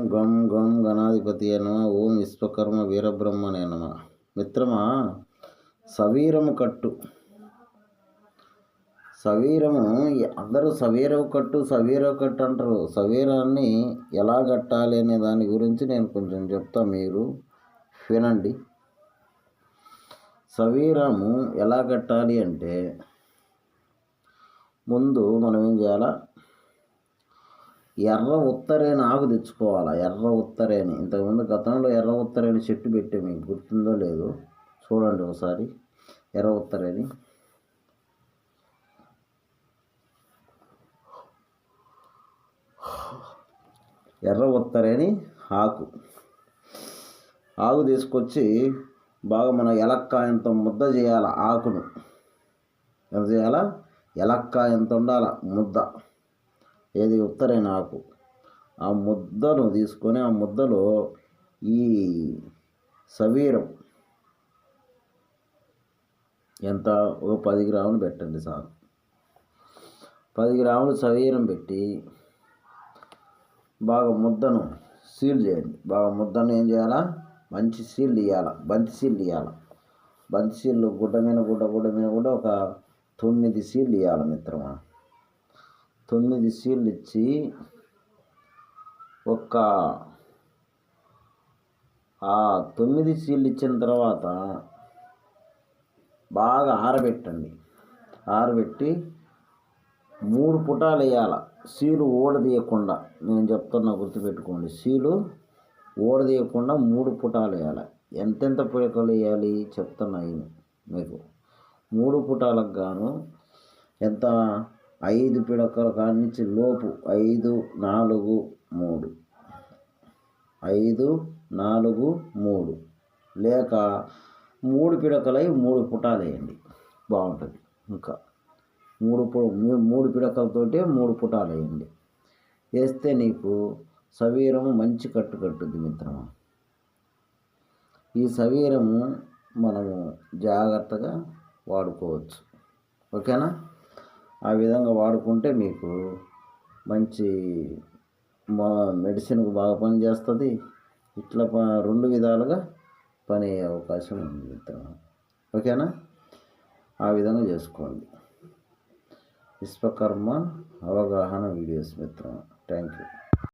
గం గం గణాధిపతి నమ. ఓం విశ్వకర్మ వీరబ్రహ్మనే నమ. మిత్రమా సవీరము కట్టు. సవీరము అందరూ సవీరవు కట్టు సవీరవు కట్టు అంటారు. సవీరాన్ని ఎలా కట్టాలి అనే దాని గురించి నేను కొంచెం చెప్తా మీరు. వినండి. సవీరము ఎలా కట్టాలి అంటే ముందు మనం ఏం చేయాలా? ఎర్ర ఉత్తరేని ఆకు తెచ్చుకోవాలా? ఎర్ర ఉత్తరేణి ఇంతకుముందు గతంలో ఎర్ర ఉత్తరేణి చెట్టు పెట్టే. మీకు గుర్తుందో లేదో చూడండి ఒకసారి. ఎర్ర ఉత్తరేణి ఎర్ర ఉత్తరేణి ఆకు. ఆకు తీసుకొచ్చి బాగా మన ఎలక్కాయంతో ముద్ద చేయాలి? ఆకును. ఎంత చేయాలా? ఎలక్కాయంత ఉండాల? ముద్ద. ఏది ఉత్తరైన ఆకు ఆ ముద్దను తీసుకొని ఆ ముద్దలో ఈ సవీరం ఎంత? ఓ పది గ్రాములు పెట్టండి సార్. పది గ్రాములు సవీరం పెట్టి బాగా ముద్దను సీల్ చేయండి. బాగా ముద్దను ఏం చేయాలా? మంచి సీల్ ఇవ్వాల బంతి సీల్ ఇవ్వాల బంతి సీళ్ళు గుడ్డ మీద గుడ్డ గుడ్డ మీద కూడా ఒక తొమ్మిది సీళ్ళు ఇవ్వాలి మిత్రమా? తొమ్మిది సీళ్ళు ఇచ్చి ఒక ఆ తొమ్మిది సీళ్ళు ఇచ్చిన తర్వాత బాగా ఆరబెట్టండి. ఆరబెట్టి మూడు పుటాలు వేయాల. సీలు ఓడదీయకుండా నేను చెప్తున్నా గుర్తుపెట్టుకోండి సీలు ఓడదీయకుండా మూడు పుటాలు వేయాలి. ఎంతెంత పిడకలు వేయాలి చెప్తున్నా మీకు. మూడు పుటాలకు గాను ఎంత ఐదు పిడకల కానించి లోపు ఐదు నాలుగు మూడు. ఐదు నాలుగు మూడు. లేక మూడు పిడకలై మూడు పుటాలు వేయండి. బాగుంటుంది. ఇంకా మూడు మూడు పిడకలతోటే మూడు పుటాలు వేయండి. వేస్తే నీకు సవీరము మంచి కట్టు కట్టుద్ది మిత్రమా? ఈ సవీరము మనము జాగ్రత్తగా వాడుకోవచ్చు. ఓకేనా? ఆ విధంగా వాడుకుంటే మీకు మంచి మా మెడిసిన్కు బాగా పనిచేస్తుంది ఇట్లా రెండు విధాలుగా పని అయ్యే అవకాశం ఉంది మిత్రమా? ఓకేనా? ఆ విధంగా చేసుకోండి. విశ్వకర్మ అవగాహన వీడియోస్ మిత్రమా? Thank you